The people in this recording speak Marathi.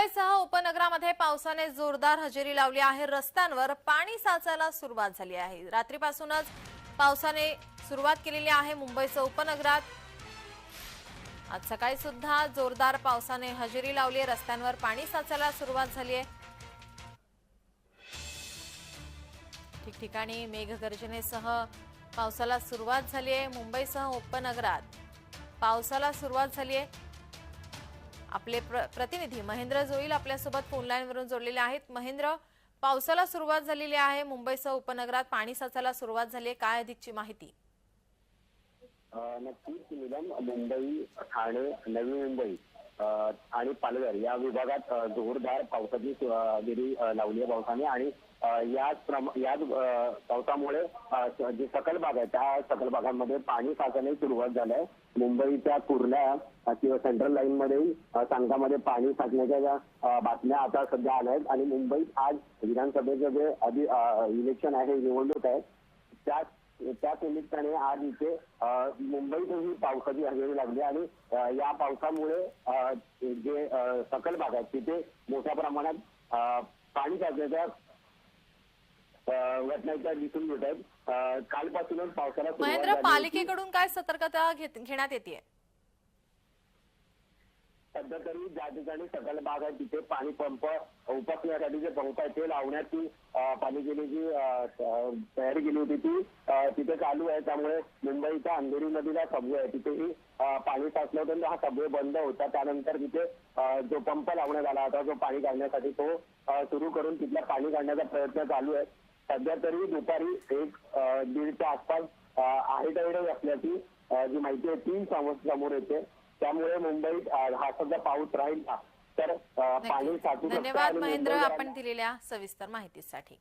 मुंबईसह उपनगरामध्ये पावसाने जोरदार हजेरी लावली आहे. रस्त्यांवर पाणी साचायला सुरुवात झाली आहे. रात्रीपासूनच पावसाने सुरुवात केलेली आहे मुंबईसह उपनगरात. आज सकाळी सुद्धा जोरदार पावसाने हजेरी लावली आहे. रस्त्यांवर पाणी साचायला सुरुवात झाली आहे. ठिकठिकाणी मेघगर्जनेसह पावसाला सुरुवात झाली आहे. मुंबईसह उपनगरात पावसाला सुरुवात झाली आहे. आपले प्र प्रतिनिधी महेंद्र जोईल आपल्यासोबत फोनलाईनवरून जोडलेले आहेत. महेंद्र पावसाला सुरुवात झालेली आहे. मुंबईसह उपनगरात पाणी साचायला सुरुवात झाली आहे. काय अधिकची माहिती? नक्कीच निलम मुंबई ठाणे नवी मुंबई आणि पालघर या विभागात जोरदार पावसाची सु- लावली आहे पावसाने. आणि याच प्रमा- याच पावसामुळे जे सकल भाग आहे त्या सकल भागांमध्ये पाणी साचण्याची सुरुवात झाली आहे. मुंबईच्या कुर्ल्या किंवा सेंट्रल लाईन मध्ये सांगामध्ये पाणी साचण्याच्या ज्या, बातम्या आता सध्या आल्या आहेत. आणि मुंबईत आज विधानसभेचं जे आधी अ, इलेक्शन आहे निवडणूक आहे त्या त्याच निमित्ताने आज इथे मुंबईतही पावसाची हजेरी लागली. आणि या पावसामुळे जे सकल भाग आहेत तिथे मोठ्या प्रमाणात पाणी साचण्याच्या अ, घटना इथं दिसून येत आहेत. कालपासूनच पावसाला महेंद्र. पालिकेकडून काय सतर्कता घेण्यात येते सध्या तरी ज्या ठिकाणी सकल भाग आहे तिथे पाणी पंप उपसण्यासाठी जे पंप आहे ते लावण्याची पाणी पालिकेने जी तयारी केली होती ती तिथे चालू आहे. त्यामुळे मुंबईच्या अंधेरी नदीला सबवे आहे. तिथेही पाणी साचलं होतं हा सबवे बंद होता. त्यानंतर तिथे जो पंप लावण्यात आला होता जो पाणी काढण्यासाठी तो सुरू करून तिथला पाणी काढण्याचा प्रयत्न चालू आहे. सध्या तरी दुपारी एक दीडच्या आसपास आहे तेवढे असल्याची जी माहिती आहे ती समोर येते. त्यामुळे मुंबईत हा सध्या पाऊस राहील ना तर पाणी शकतं धन्यवाद महेंद्र आपण दिलेल्या सविस्तर माहितीसाठी.